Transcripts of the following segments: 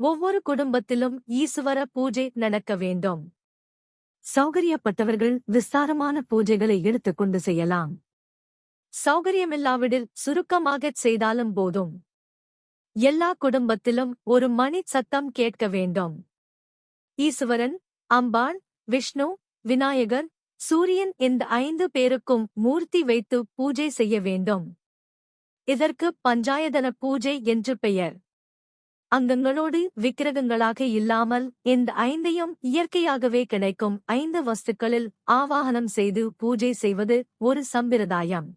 ஒவ்வொரு குடும்பத்திலும் ஈசுவர பூஜை நடக்க வேண்டும். சௌகரியப்பட்டவர்கள் விஸ்தாரமான பூஜைகளை எடுத்துக்கொண்டு செய்யலாம். சௌகரியமில்லாவிடில் சுருக்கமாகச் செய்தாலும் போதும். எல்லா குடும்பத்திலும் ஒரு மணி சத்தம் கேட்க வேண்டும். ஈசுவரன் அம்பாள் விஷ்ணு விநாயகர் சூரியன் இந்த ஐந்து பேருக்கும் மூர்த்தி வைத்து பூஜை செய்ய வேண்டும். இதற்கு பஞ்சாயதன பூஜை என்று பெயர். அங்கங்களோடு விக்கிரகங்களாக இல்லாமல் இந்த ஐந்தையும் இயற்கையாகவே கிடைக்கும் ஐந்து வஸ்துக்களில் ஆவாகனம் செய்து பூஜை செய்வது ஒரு சம்பிரதாயம்.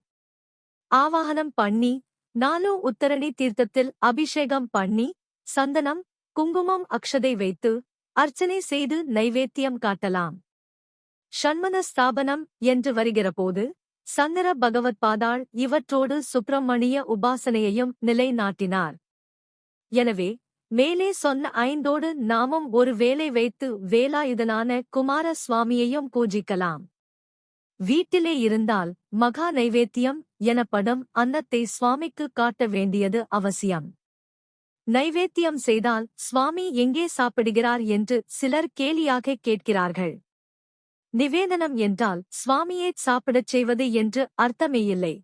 ஆவாகனம் பண்ணி நாலோ உத்தரணி தீர்த்தத்தில் அபிஷேகம் பண்ணி சந்தனம் குங்குமம் அக்ஷதை வைத்து அர்ச்சனை செய்து நைவேத்தியம் காட்டலாம். ஷண்மன ஸ்தாபனம் என்று வருகிறபோது சந்திர பகவத் பாதாள் இவற்றோடு சுப்பிரமணிய உபாசனையையும் நிலைநாட்டினார். எனவே மேலே சொன்ன ஐந்தோடு நாமும் ஒரு வேலை வைத்து வேலாயுதனான குமார சுவாமியையும் பூஜிக்கலாம். வீட்டிலே இருந்தால் மகா நைவேத்தியம் எனப்படும் அன்னத்தை சுவாமிக்கு காட்ட வேண்டியது அவசியம். நைவேத்தியம் செய்தால் சுவாமி எங்கே சாப்பிடுகிறார் என்று சிலர் கேலியாக கேட்கிறார்கள். நிவேதனம் என்றால் சுவாமியைச் சாப்பிடச் செய்வது என்று அர்த்தமேயில்லை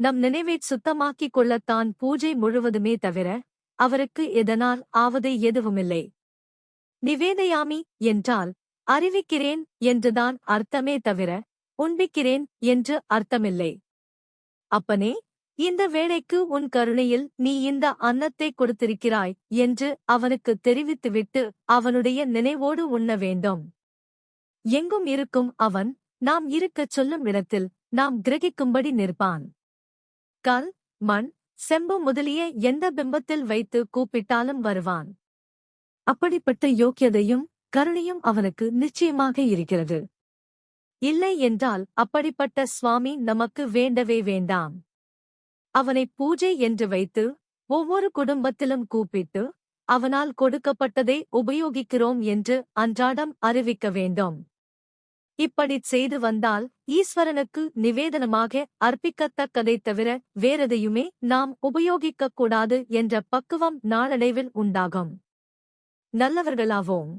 நம் நினைவைச் சுத்தமாக்கிக் கொள்ளத்தான் பூஜை முழுவதுமே தவிர அவருக்கு எதனால் ஆவது எதுவுமில்லை. நிவேதயாமி என்றால் அறிவிக்கிறேன் என்றுதான் அர்த்தமே தவிர உண்பிக்கிறேன் என்று அர்த்தமில்லை. அப்பனே இந்த வேளைக்கு உன் கருணையில் நீ இந்த அன்னத்தை கொடுத்திருக்கிறாய் என்று அவனுக்கு தெரிவித்துவிட்டு அவனுடைய நினைவோடு உண்ண வேண்டும். எங்கும் இருக்கும் அவன் நாம் இருக்கச் சொல்லும் இடத்தில் நாம் கிரகிக்கும்படி நிற்பான். கல் மண் செம்பு முதலிய எந்த பிம்பத்தில் வைத்து கூப்பிட்டாலும் வருவான். அப்படிப்பட்ட யோக்கியதையும் கருணையும் அவனுக்கு நிச்சயமாக இருக்கிறது. இல்லை என்றால் அப்படிப்பட்ட சுவாமி நமக்கு வேண்டவே வேண்டாம். அவனை பூஜை என்று வைத்து ஒவ்வொரு குடும்பத்திலும் கூப்பிட்டு அவனால் கொடுக்கப்பட்டதை உபயோகிக்கிறோம் என்று அன்றாடம் அறிவிக்க வேண்டும். இப்படிச் செய்து வந்தால் ஈஸ்வரனுக்கு நிவேதனமாக அர்ப்பிக்கத்தக்கதை தவிர வேறெதையுமே நாம் உபயோகிக்கக் கூடாது என்ற பக்குவம் நாளடைவில் உண்டாகும். நல்லவர்களாவோம்.